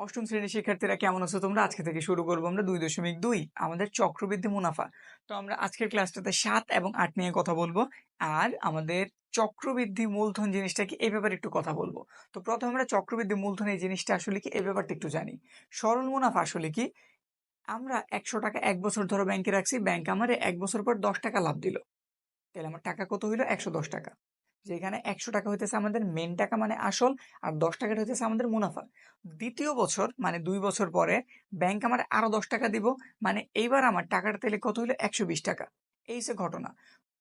অষ্টম শ্রেণির শিক্ষার্থীরা কেমন আছো? তোমরা আজকে থেকে শুরু করব আমরা দুই দশমিক দুই, আমাদের চক্রবৃদ্ধি মুনাফা। তো আমরা আজকের ক্লাসটাতে সাত এবং আট নিয়ে কথা বলব, আর আমাদের চক্রবৃদ্ধি মূলধন জিনিসটা কি এই ব্যাপারে একটু কথা বলব। তো প্রথমে আমরা চক্রবৃদ্ধি মূলধন এই জিনিসটা আসলে কি? এই ব্যাপারটা একটু জানি। সরল মুনাফা আসলে কি? আমরা একশো টাকা এক বছর ধরো ব্যাংকে রাখছি, ব্যাংক আমার এক বছর পর দশ টাকা লাভ দিল। তাহলে আমার টাকা কত হইল? একশো দশ টাকা। যেখানে একশো টাকা হইতেছে আমাদের মেন টাকা মানে আসল আর দশ টাকাটা হইতেছে আমাদের মুনাফা। দ্বিতীয় বছর মানে দুই বছর পরে ব্যাংক আমার আরও দশ টাকা দিব মানে এইবার আমার টাকাটা তেলে কত হইল? একশো বিশ টাকা। এই যে ঘটনা।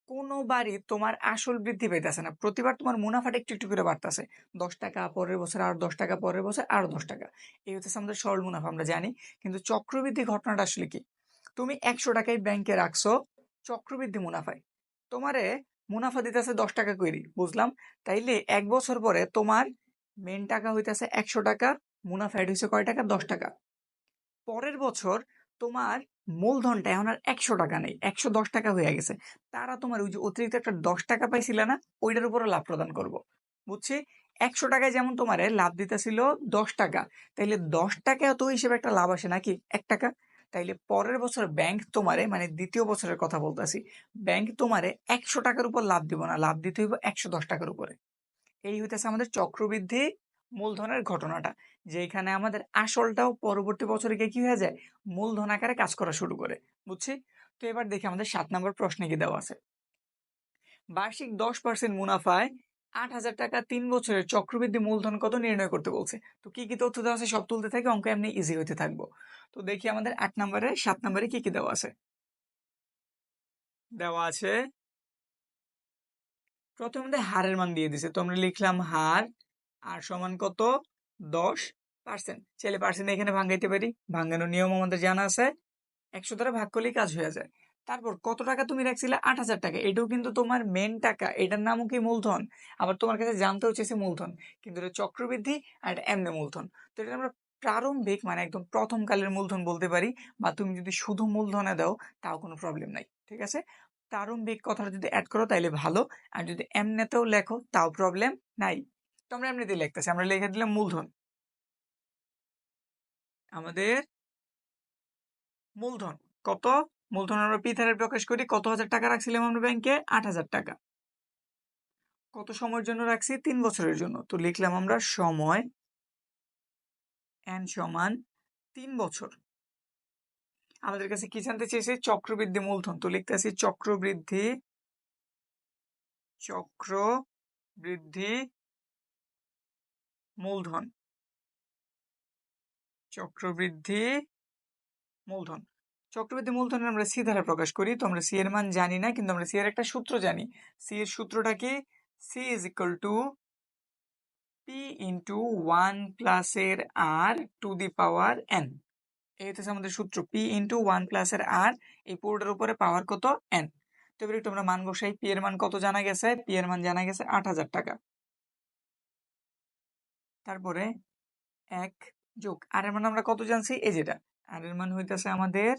কোনোবারই তোমার আসল বৃদ্ধি পাইতেছে না। প্রতিবার তোমার মুনাফাটা একটু একটু করে বাড়তেছে। দশ টাকা পরের বছর আর দশ টাকা, পরের বছর আরও দশ টাকা। এই হচ্ছে আমাদের সরল মুনাফা, আমরা জানি। কিন্তু চক্রবৃদ্ধি ঘটনাটা আসলে কি? তুমি একশো টাকায় ব্যাংকে রাখছো চক্রবৃদ্ধি মুনাফায়। তোমারে মুনাফা দিতেছে দশ টাকা কইরি, বুঝলাম? তাইলে এক বছর পরে তোমার মেন টাকা হইতেছে একশো টাকা, মুনাফা এড হয়েছে কয় টাকা? দশ টাকা। পরের বছর তোমার মূলধনটা এখন আর একশো টাকা নেই, একশো দশ টাকা হয়ে গেছে। তারা তোমার ওই যে অতিরিক্ত একটা দশ টাকা পাইছিল না, ওইটার উপরে লাভ প্রদান করব। বুঝছি? একশো টাকায় যেমন তোমারে লাভ দিতেছিল দশ টাকা, তাইলে দশ টাকা তো হিসেবে একটা লাভ আসে নাকি? এক টাকা? তাইলে পরের বছর ব্যাংক তোমারে মানে দ্বিতীয় বছরের কথা বলতেছি ব্যাংক তোমারে একশো টাকার উপর লাভ দিব না, লাভ দিতে হইব একশো দশ টাকার উপরে। এই হইতেছে আমাদের চক্রবৃদ্ধি মূলধনের ঘটনাটা যেখানে আমাদের আসলটাও পরবর্তী বছরে গিয়ে কি হয়ে যায়? মূলধন আকারে কাজ করা শুরু করে, বুঝছি? তো এবার দেখি আমাদের সাত নম্বর প্রশ্নে কি দেওয়া আছে। বার্ষিক দশ পার্সেন্ট মুনাফায় আট হাজার টাকা তিন বছরের চক্রবৃদ্ধি মূলধন কত নির্ণয় করতে বলছে? তো কি কি তথ্য দেওয়া আছে সব তুলতে থাকে, অঙ্ক এমনি ইজি হইতে থাকব। তো দেখি আমাদের এক নম্বরে, সাত নম্বরে কি কি দেওয়া আছে? দেওয়া আছে প্রথমে হারের মান দিয়ে দিছে। তো আমরা লিখলাম হার, আর সমান কত? দশ পার্সেন্ট ছেলে পার্সেন্ট এখানে ভাঙাইতে পারি। ভাঙানোর নিয়ম আমাদের জানা আছে। একশো দ্বারা ভাগ করলেই কাজ হয়ে যায়। তারপর কত টাকা তুমি রাখছিলে? আট হাজার টাকা। এটাও কিন্তু তোমার মেন টাকা। এটার নামও কি মূলধন? আবার তোমার কাছে জানতে হচ্ছে মূলধন। কিন্তু এটা চক্রবৃদ্ধি আর এটা এমনি মূলধন। তো এটা আমরা প্রারম্ভিক মানে একদম প্রথম কালের মূলধন বলতে পারি, বা তুমি যদি শুধু মূলধনে দাও, তাও কোনো প্রবলেম নাই, ঠিক আছে? প্রারম্ভিক কথাটা যদি অ্যাড করো, তাইলে ভালো, আর যদি এমনিতেও লেখো, তাও প্রবলেম নাই। তো আমরা এমনিতেই লিখতেছি, আমরা লিখে দিলাম মূলধন। আমাদের মূলধন, কত? মূলধন আমরা পিথারে প্রকাশ করি, কত হাজার টাকা রাখছিলাম আমরা ব্যাংকে? আট হাজার টাকা। কত সময়ের জন্য রাখছি? তিন বছরের জন্য। তো লিখলাম আমরা সময় এন সমান তিন বছর। আমাদের কাছে কি জানতে চেয়েছে? চক্রবৃদ্ধি মূলধন। তো লিখতেছি চক্রবৃদ্ধি চক্র বৃদ্ধি মূলধন। চক্রবৃদ্ধি মূলধন। চক্রবৃদ্ধি মূলধনের আমরা সি দ্বারা প্রকাশ করি। তো আমরা সি এর মান জানি না, কিন্তু আমরা সি এর একটা সূত্র জানি। সি এর সূত্রটা কি? C is equal to P into one plus এর আর টু দি পাওয়ার এন এই হচ্ছে আমাদের সূত্র পি ইন্টু ওয়ান প্লাস এর আর এই পুরোটার উপরে পাওয়ার কত এন তো এবার একটু আমরা মান বসাই পি এর মান কত জানা গেছে? পি এর মান জানা গেছে আট হাজার টাকা। তারপরে এক যোগ আর এর মান আমরা কত জানছি? এই যেটা। আর এর মান হইতেছে আমাদের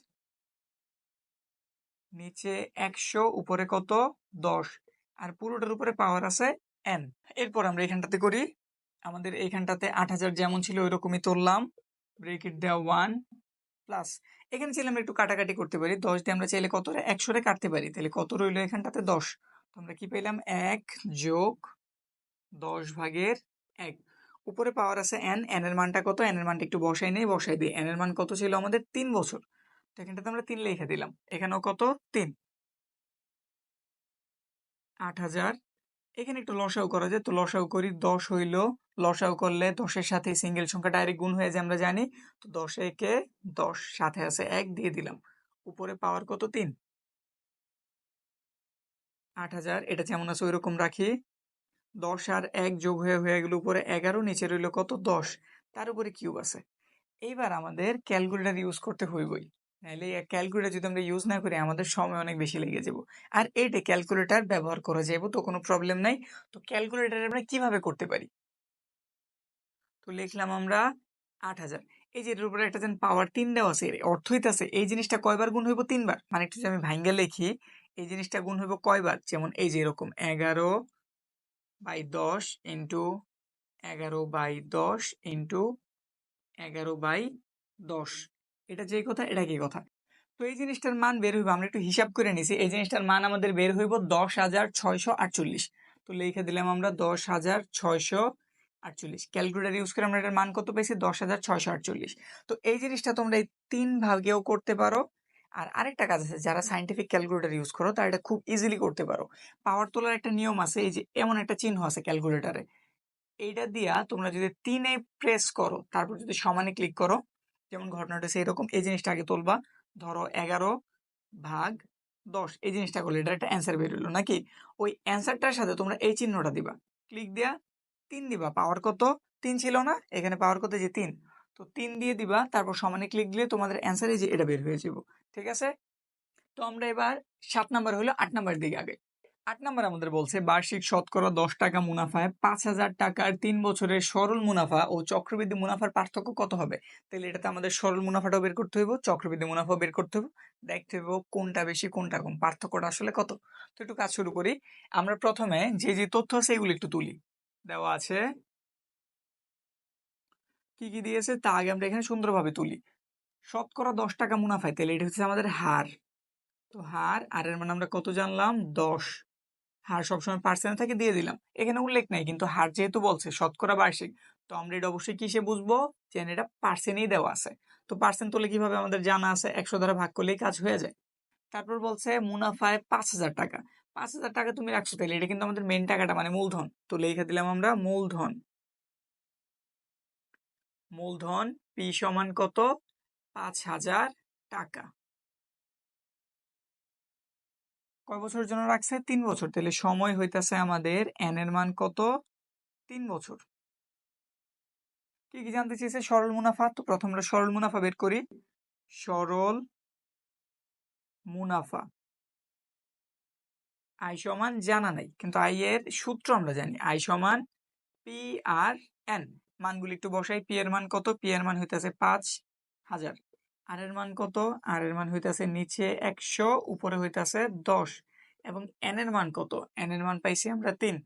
নিচে একশো, উপরে কত? দশ। আর পুরোটার উপরে পাওয়ার আছে এন এরপর আমরা এখানটাতে করি আমাদের এইখানটাতে আট হাজার যেমন ছিল ওই রকমই তুললাম ব্রেকেট দেওয়া ওয়ান প্লাস এখানে চাইলে আমরা একটু কাটাকাটি করতে পারি। দশ দিয়ে আমরা চাইলে কত একশোরে কাটতে পারি। তাহলে কত রইল এখানটাতে? দশ। তো আমরা কি পেলাম? এক যোগ দশ ভাগের এক। উপরে পাওয়ার আছে এন এর মানটা কত? এর মানটা একটু বসাই নেই, বসাই দিই। এন এর মান কত ছিল আমাদের? তিন বছর। তো এখানটাতে আমরা তিন লিখে দিলাম। এখানেও কত? তিন। আট হাজার এখানে একটু লসাও করা যায়। তো লসাও করি, দশ হইল। লসাও করলে দশের সাথে সিঙ্গেল সংখ্যা ডাইরেক্ট গুণ হয়ে যায় আমরা জানি। তো দশ একে দশ সাথে আছে এক, দিয়ে দিলাম। উপরে পাওয়ার কত? তিন। আট হাজার, এটা যেমন আছে ওইরকম রাখি। দশ আর এক যোগ হয়ে হয়ে গেল উপরে এগারো, নিচে রইল কত? দশ। তার উপরে কিউব আছে। এইবার আমাদের ক্যালকুলেটার ইউজ করতে হইবই। নাহলে ক্যালকুলেটার যদি আমরা ইউজ না করি, আমাদের সময় অনেক বেশি লেগে যাব। আর এটা ক্যালকুলেটার ব্যবহার করা যাব তো কোনো প্রবলেম নাই। তো ক্যালকুলেটার আমরা কীভাবে করতে পারি? তো লিখলাম আমরা আট হাজার। এই যে এটার উপরে একটা যেন পাওয়ার তিন দেওয়া আছে অর্থ হইতেছে, এই জিনিসটা কয়বার গুণ হইব? তিনবার। মানে একটু যদি আমি ভাঙ্গে লিখি, এই জিনিসটা গুণ হইব কয়বার? যেমন এই যে এরকম এগারো বাই দশ ইন্টু এগারো বাই দশ ইন্টু এগারো বাই দশ। এটা যে কথা, এটা কি কথা। তো এই জিনিসটার মান বের হইব, আমরা একটু হিসাব করে নিছি। এই জিনিসটার মান আমাদের বের হইব দশ হাজার ছয়শো আটচল্লিশ। তো লিখে দিলাম আমরা দশ হাজার ছয়শো আটচল্লিশ। ক্যালকুলেটার ইউজ করে আমরা এটার মান কত পেয়েছি? দশ হাজার ছয়শো আটচল্লিশ। তো এই জিনিসটা তোমরা এই তিন ভাগেও করতে পারো। আর আরেকটা কাজ আছে, যারা সাইন্টিফিক ক্যালকুলেটর ইউজ করো, তারা এটা খুব ইজিলি করতে পারো। পাওয়ার তোলার একটা নিয়ম আছে, এই যে এমন একটা চিহ্ন আছে ক্যালকুলেটারে এইটা দিয়া তোমরা যদি তিনে প্রেস করো, তারপর যদি সমানে ক্লিক করো যেমন ঘটনাটা হচ্ছে এরকম এই জিনিসটা আগে তুলবা। ধরো এগারো ভাগ দশ, এই জিনিসটা করলে এটা একটা অ্যান্সার বেরোলো নাকি? ওই অ্যান্সারটার সাথে তোমরা এই চিহ্নটা দিবা। ক্লিক দিয়া তিন দিবা পাওয়ার কত? তিন ছিল না? এখানে পাওয়ার কত? যে তিন। তো তিন দিয়ে দিবা, তারপর সমানে ক্লিক দিলে তোমাদের অ্যান্সারে যে এটা বের হয়ে যাব ঠিক আছে? তো আমরা এবার সাত নাম্বার হলো আট নাম্বার দিকে আগে আট নম্বর আমাদের বলছে, বার্ষিক শতকরা দশ টাকা মুনাফায় পাঁচ হাজার টাকার তিন বছরের সরল মুনাফা ও চক্রবৃদ্ধি মুনাফার পার্থক্য কত হবে? তাহলে এটাতে আমাদের সরল মুনাফাটাও বের করতে হইব, চক্রবৃদ্ধি মুনাফাও বের করতে হইব। দেখতে হইব কোনটা বেশি, কোনটা কম, পার্থক্যটা আসলে কত? তো একটু কাজ শুরু করি। আমরা প্রথমে যে যে তথ্য আছে এগুলো একটু তুলি। দেওয়া আছে, কি কি দিয়েছে তা আগে আমরা এখানে সুন্দরভাবে তুলি। শতকরা দশ টাকা মুনাফায়, তাহলে এটা হচ্ছে আমাদের হার। তো হার আর এর মানে আমরা কত জানলাম? দশ। হার সবসময় পার্সেন্ট থেকে দিয়ে দিলাম। এখানে উল্লেখ নাই, কিন্তু হার যেহেতু বলছে, শতকরা বার্ষিক, তো আমরা এটা অবশ্যই কিসে বুঝব? যে এটা পার্সেন্টই দেওয়া আছে। তো পার্সেন্ট তুলে কীভাবে আমাদের জানা আছে? একশো দ্বারা ভাগ করলেই কাজ হয়ে যায়। তারপর বলছে মুনাফায় পাঁচ হাজার টাকা। পাঁচ হাজার টাকা তুমি রাখছো তাহলে এটা কিন্তু আমাদের মেন টাকাটা মানে মূলধন। তো লিখে দিলাম আমরা মূলধন। মূলধন, পি সমান কত? পাঁচ হাজার টাকা। কয় বছরের জন্য রাখছে? তিন বছর। তাহলে সময় হইতেছে আমাদের এন এর মান কত? তিন বছর। কি কি জানতে চেয়েছে? সরল মুনাফা? তো প্রথম আমরা সরল মুনাফা বের করি। সরল মুনাফা। আই সমান জানা নাই, কিন্তু আই এর সূত্র আমরা জানি। আই সমান পি আর এন মানগুলি একটু বসাই। পি এর মান কত? পি এর মান হইতেছে পাঁচ হাজার। আর এর মান কত? আর এর মান হইতেছে নিচে একশো, উপরে হইতেছে দশ। এবং এন এর মান কত? এন এর মান পাইছি আমরা তিন।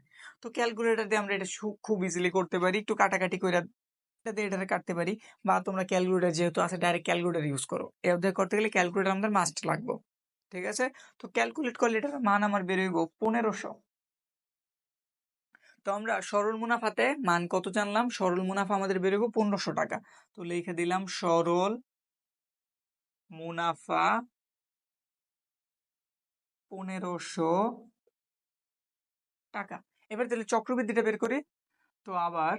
তো ক্যালকুলেটার দিয়ে আমরা এটা খুব ইজিলি করতে পারি। একটু কাটাকাটি করে এটাতে এটাতে কাটতে পারি। বা তোমরা ক্যালকুলেটর যেহেতু আছে ডাইরেক্ট ক্যালকুলেটর ইউজ করো। এদের করতে গেলে ক্যালকুলেটর আমাদের মাস্ট লাগবে। ঠিক আছে? তো ক্যালকুলেট করলে এটার মান আমার বেরোইব পনেরোশো। তো আমরা সরল মুনাফাতে মান কত জানলাম? সরল মুনাফা আমাদের বেরোবো পনেরোশো টাকা। তো লিখে দিলাম সরল মুনাফা পনেরোশো টাকা। এবার তাহলে চক্রবৃদ্ধিটা বের করি। তো আবার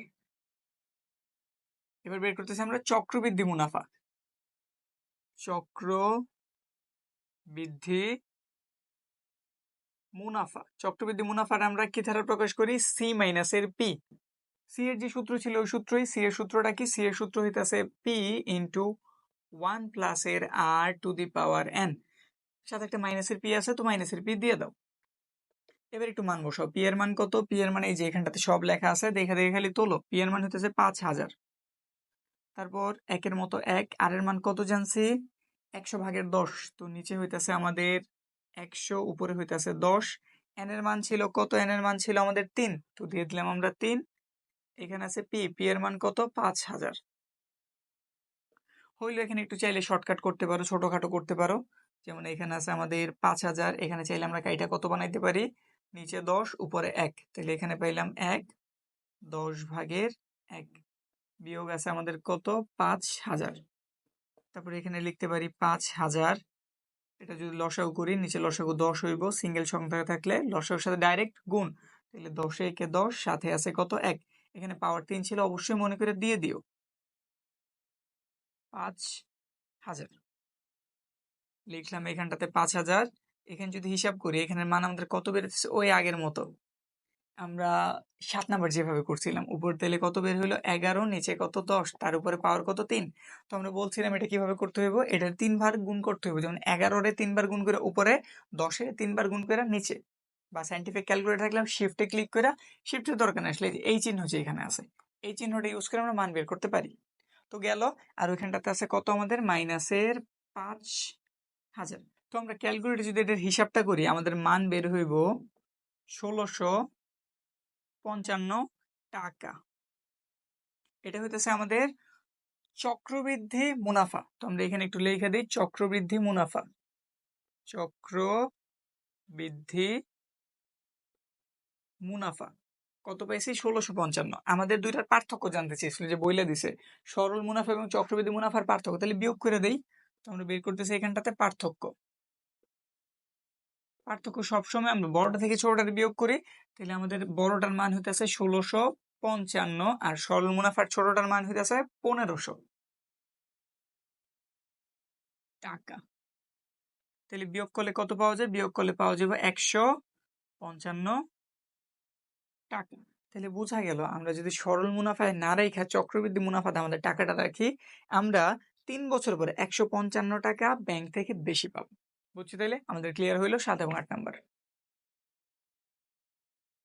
এবার বের করতেছি আমরা চক্রবৃদ্ধি মুনাফা। চক্র বৃদ্ধি মুনাফা। চক্রবৃদ্ধি মুনাফার আমরা কি ধারা প্রকাশ করি? সি মাইনাস এর পি সি এর যে সূত্র ছিল ওই সূত্রই সি এর সূত্রটা কি? সি এর সূত্র হইতেছে পি ইন্টু ওয়ান প্লাস এর আর টু দি পাওয়ার এন। সাথে একটা মাইনাসের পি আছে, তো মাইনাসের পি দিয়ে দাও। এবার একটু মান বসাও। পি এর মান কত? পি এর মানে এই যে এখানটাতে সব লেখা আছে, দেখে দেখে খালি তোলো। পি এর মান হইতেছে পাঁচ হাজার। তারপর একের মতো এক, আর এর মান কত জানছি? একশো ভাগের দশ। তো নিচে হইতেছে আমাদের একশো, উপরে হইতেছে দশ। এন এর মান ছিল কত? এন এর মান ছিল আমাদের তিন। তো দিয়ে দিলাম আমরা তিন। এখানে আছে পি। পি এর মান কত? পাঁচ হাজার। হইলে এখানে একটু চাইলে শর্টকাট করতে পারো, ছোটখাটো করতে পারো। যেমন এখানে আছে আমাদের পাঁচ হাজার, এখানে চাইলে আমরা কাইটা কত বানাইতে পারি? নিচে দশ, উপরে এক। তাহলে এখানে পাইলাম এক, দশ ভাগের এক। বিয়োগ আছে আমাদের কত? পাঁচ হাজার। তারপরে এখানে লিখতে পারি পাঁচ হাজার। এটা যদি লসাগু করি, নিচে লসাগু দশ হইব সিঙ্গেল সংখ্যা থাকলে লসাগুর সাথে ডাইরেক্ট গুণ। তাহলে দশে একে দশ, সাথে আছে কত? এক। এখানে পাওয়ার তিন ছিল, অবশ্যই মনে করে দিয়ে দিও। পাঁচ হাজার। লিখলাম এখানটাতে পাঁচ হাজার। এখানে যদি হিসাব করি, এখানের মান আমাদের কত বেরোতেছে ওই আগের মতো। আমরা সাত নাম্বার যেভাবে করছিলাম, উপর তেলে কত বের হলো এগারো, নিচে কত দশ, তার উপরে পাওয়ার কত তিন? তো আমরা বলছিলাম এটা কীভাবে করতে হইব? এটার তিনবার গুণ করতে হইব। যেমন এগারোরে তিনবার গুণ করে উপরে, দশে তিনবার গুণ করে নিচে। বা সাইন্টিফিক ক্যালকুলেটর থাকলে শিফটে ক্লিক করে শিফটের দরকার আসলে এই চিহ্ন যে এখানে আছে, এই চিহ্নটা ইউজ করে আমরা মান বের করতে পারি। তো গেল। আর ওইখানটাতে আছে কত আমাদের? মাইনাসের পাঁচ হাজার। তো আমরা ক্যালকুলেটর যদি এটার হিসাবটা করি, আমাদের মান বের হইব ষোলোশো পঞ্চান্ন টাকা। এটা হইতেছে আমাদের চক্রবৃদ্ধি মুনাফা। তো আমরা এখানে একটু লিখে দিই, চক্রবৃদ্ধি মুনাফা। চক্র বৃদ্ধি মুনাফা। কত পাইছি ষোলোশো পঞ্চান্ন। আমাদের দুইটার পার্থক্য জানতে চেয়েছিল যে বইলে দিছে। সরল মুনাফা এবং চক্রবৃদ্ধি মুনাফার পার্থক্য। তাহলে বিয়োগ করে দেই। তো আমরা বের করতেছি এখানটাতে পার্থক্য। পার্থক্য সবসময় আমরা বড়টা থেকে ছোটটার বিয়োগ করি। তাহলে আমাদের বড়টার মান হইতেছে ষোলোশো পঞ্চান্ন আর সরল মুনাফার ছোটটার মান হইতেছে পনেরোশো। টাকা। তাহলে বিয়োগ করলে কত পাওয়া যায়? বিয়োগ করলে পাওয়া যাবে একশো পঞ্চান্ন। টাকা। তাহলে বোঝা গেল আমরা যদি সরল মুনাফায় না রেখা চক্রবৃদ্ধি মুনাফাতে আমাদের টাকাটা রাখি, আমরা তিন বছর পরে একশো পঞ্চান্ন টাকা ব্যাংক থেকে বেশি পাবো। বুঝছি তাইলে? আমাদের ক্লিয়ার হইল সাত এবং আট নাম্বার।